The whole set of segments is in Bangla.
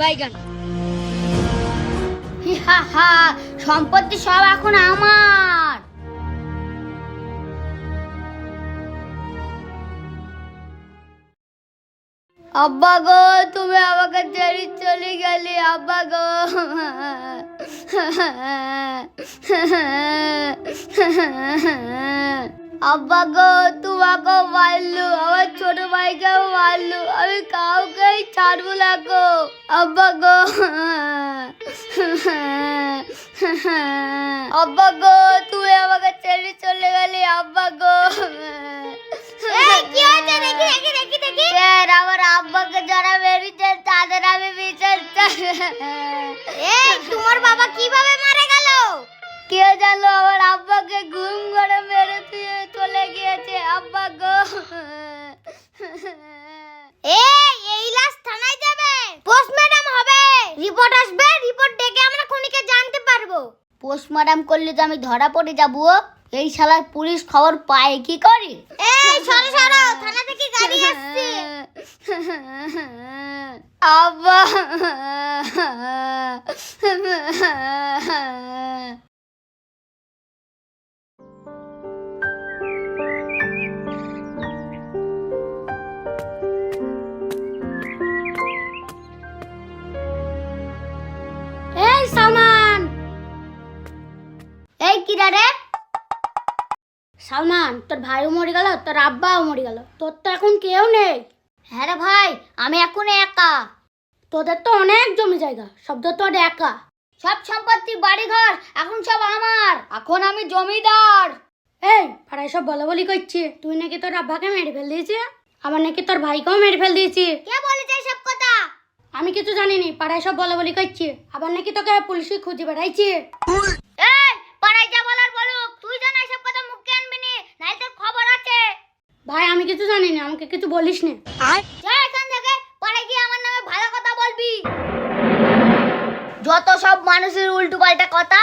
বাইগান। সম্পত্তি সব এখন আমার। আব্বা গো, তুমি আমাকে ছেড়ে চলে গেলে, আব্বা গো। আব্বা গো তোমাকে মারলু, আমার ছোট ভাইকেও মারলু, আমি কাউকেই ছাড়বো না গো। আব্বা গো। আব্বা গো তুমি আমাকে ছেড়ে চলে গেলে আব্বা গো। কি হয়েছে? দেখি দেখি দেখি দেখি। স্যার আমার আব্বাকে যারা মেরেছে তাদের আমি বিচার এই তোমার বাবা কীভাবে মারা গেল? কে জানো আমার আব্বাকে ঘুম করে মেরে দিয়ে চলে গিয়েছে আব্বা গো এই এই লাশ থানায় যাবে পোস্টমর্টম হবে রিপোর্ট আসবে রিপোর্ট দেখে আমরা খুনিকে জানতে পারব পোস্টমর্টম করলে তো আমি ধরা পড়ে যাব এই শালার পুলিশ খবর পায় কি করে? এই সরো সরো থানা থেকে গাড়ি আসছে। আব্বা। সালমান তোর ভাইও মরে গেল তোর আব্বাও মরে গেল তোর তো এখন কেউ নেই। হ্যাঁ রে ভাই আমি এখন একা। তোদের তো অনেক জমি জায়গা সব তো তোর একা। সব সম্পত্তি বাড়িঘর এখন সব আমার। এখন আমি জমিদার। এই পাড়ায় সব বলা বলি করছে। তুই নাকি তোর আব্বাকে মেরে ফেল দিয়েছে আবার নাকি তোর ভাইকেও মেরে ফেল দিয়েছি কে বলেছে সব কথা? আমি কিছু জানি নি পাড়ায় সব বলা বলি করছে। আবার নাকি তোকে পুলিশে খুঁজে বেড়াইছে এই পাড়ায় যা বলার বলুক তুই জানা এসব কথা মুখে আনবি নি নাই তোর খবর আছে ভাই আমি কিছু জানি না আমাকে কিছু বলিস না। যা এখান থেকে পাড়ায় গিয়ে আমার নামে ভালো কথা বলবি। যত সব মানুষের উল্টো পাল্টা কথা।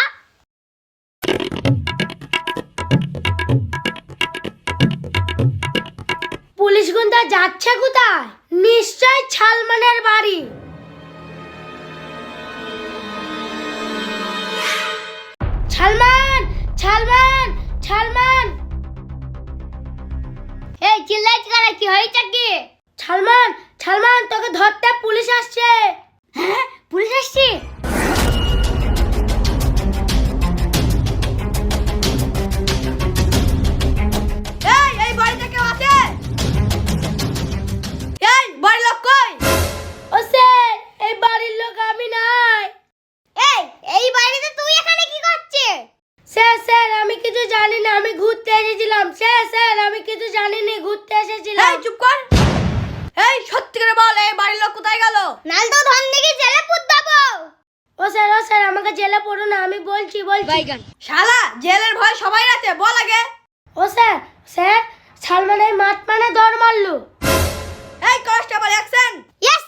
পুলিশ গুন্ডা যাচ্ছে কোথায়? নিশ্চয় ছালমানের বাড়ি। ছালমান ছালমান ছালমান। চিল্লাই চিল্লাই কি হয়েছে কি? ছালমান ছালমান তোকে ধরতে পুলিশ আসছে। আমাকে জেলে পড়ো না আমি বলছি বলছি। শালা জেলের ভয় সবাই আছে বল আগে। ও স্যার স্যার সালমানের মাঠ মানে দর মারলো। এই কনস্টেবল অ্যাকশন ইয়েস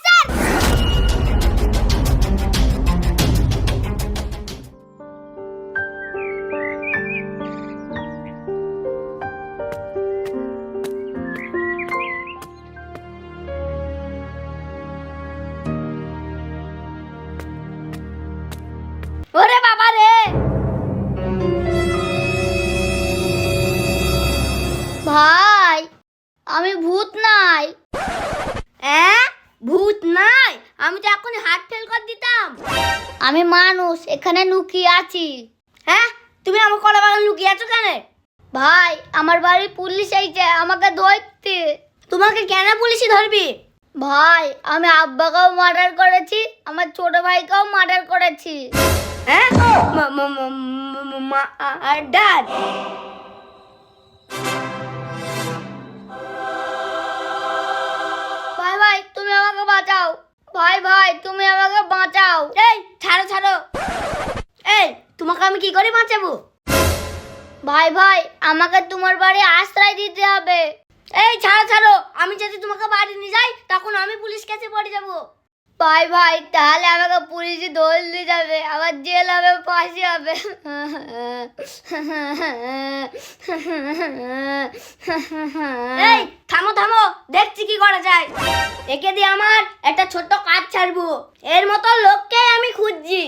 আমি মানুষ এখানে লুকিয়ে আছি। হ্যাঁ? তুমি আমার কলা বাগান লুকিয়ে আছো কেন? ভাই আমার বাড়ি পুলিশ আইছে আমাকে ধরতে। তোমাকে কেন পুলিশে ধরবি? ভাই আমি আব্বাকেও মার্ডার করেছি আমার ছোট ভাইকেও মার্ডার করেছি। হ্যাঁ? মা- মা- মা- মা- মা- আর ডাড ভাই ভাই তুমি আমাকে বাঁচাও। ভাই ভাই তুমি আমাকে বাঁচাও। এই ছাড়ো ছাড়ো। এই তোমাকে আমি কি করে বাঁচাবো? ভাই ভাই আমাকে তোমার বাড়ি আশ্রয় দিতে হবে। এই ছাড়ো ছাড়ো। আমি যদি তোমাকে বাড়ি নিয়ে যাই তখন আমি পুলিশ কাছে পড়ে যাব। ভাই ভাই তাহলে আমাকে পুলিশে ধরলে যাবে। আবার জেল হবে, ফাঁসি হবে। এই, থামো থামো, দেখছি কি করা যায়। একে দিয়ে আমার একটা ছোট্ট কাজ ছাড়বো। এর মতো লোককে আমি খুঁজছি।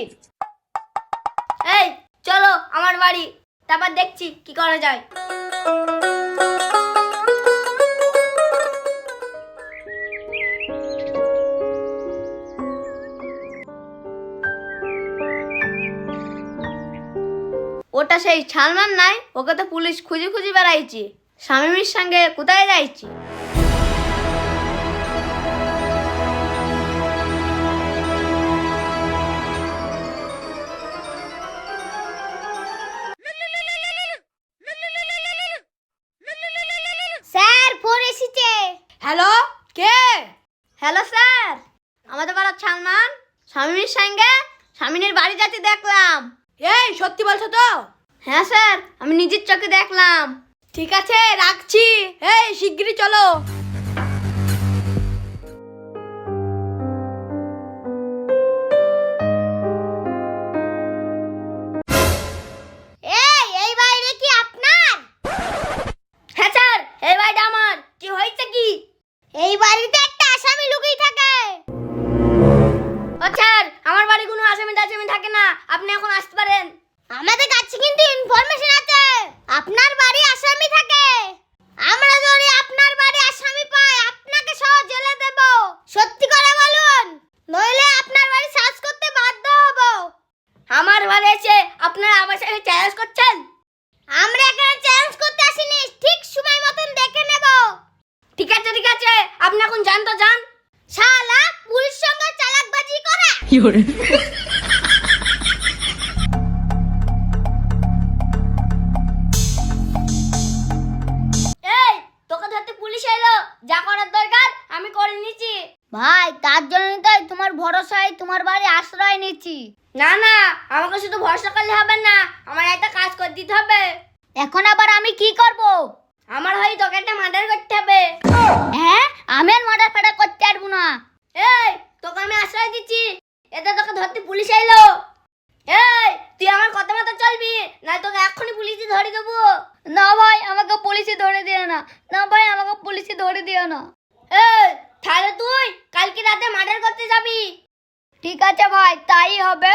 এই, চলো, আমার বাড়ি। তারপর দেখছি কি করা যায়। ওটা সেই ছালমান নাই ওকে তো পুলিশ খুঁজে খুঁজে বেড়াইছি। স্বামীর সঙ্গে কোথায় যাইছি? স্যার ফোন এসেছে। হ্যালো কে? Hello sir. আমাদের পাড়ার সালমান স্বামীর সঙ্গে স্বামীনের বাড়ি যাতে দেখলাম। এই সত্যি বলছো তো? হ্যাঁ স্যার আমি নিজের চোখে দেখলাম। ঠিক আছে রাখছি। এই শিগগিরই চলো। আপনারা আমার সাথে চ্যালেঞ্জ করছেন? আমরা এখানে চ্যালেঞ্জ করতে আসিনি ঠিক সময় মতন দেখে নেব। ঠিক আছে ঠিক আছে আপনি এখন যান তো যান। শালা পুলিশ সঙ্গে চালাকবাজি করে। এই তোকে ধরতে পুলিশ এলো। যা করার দরকার আমি করে নিচ্ছি। ভাই তার জন্যই তো তোমার ভরসায় তোমার বাড়ি আশ্রয় নিচ্ছি। না না আমাকে শুধু ভরসা করলে হবে না আমার একটা কাজ করে দিতে হবে। এখন আবার আমি কি করব? আমার হয়ে তোকে একটা মার্ডার করতে হবে। হ্যাঁ আমি আর মার্ডার ফাটার করতে পারব না। এই তোকে আমি আশ্রয় দিচ্ছি। এতে তোকে ধরতে পুলিশ এলো। এই তুই আমার কথা মতো চলবি না তোকে এক্ষুনি পুলিশে ধরে দেবো। না ভাই আমাকে পুলিশে ধরে দিও না। না ভাই আমাকে পুলিশে ধরে দিও না। এই তাহলে তুই কালকে রাতে মার্ডার করতে যাবি। ঠিক আছে ভাই তাই হবে।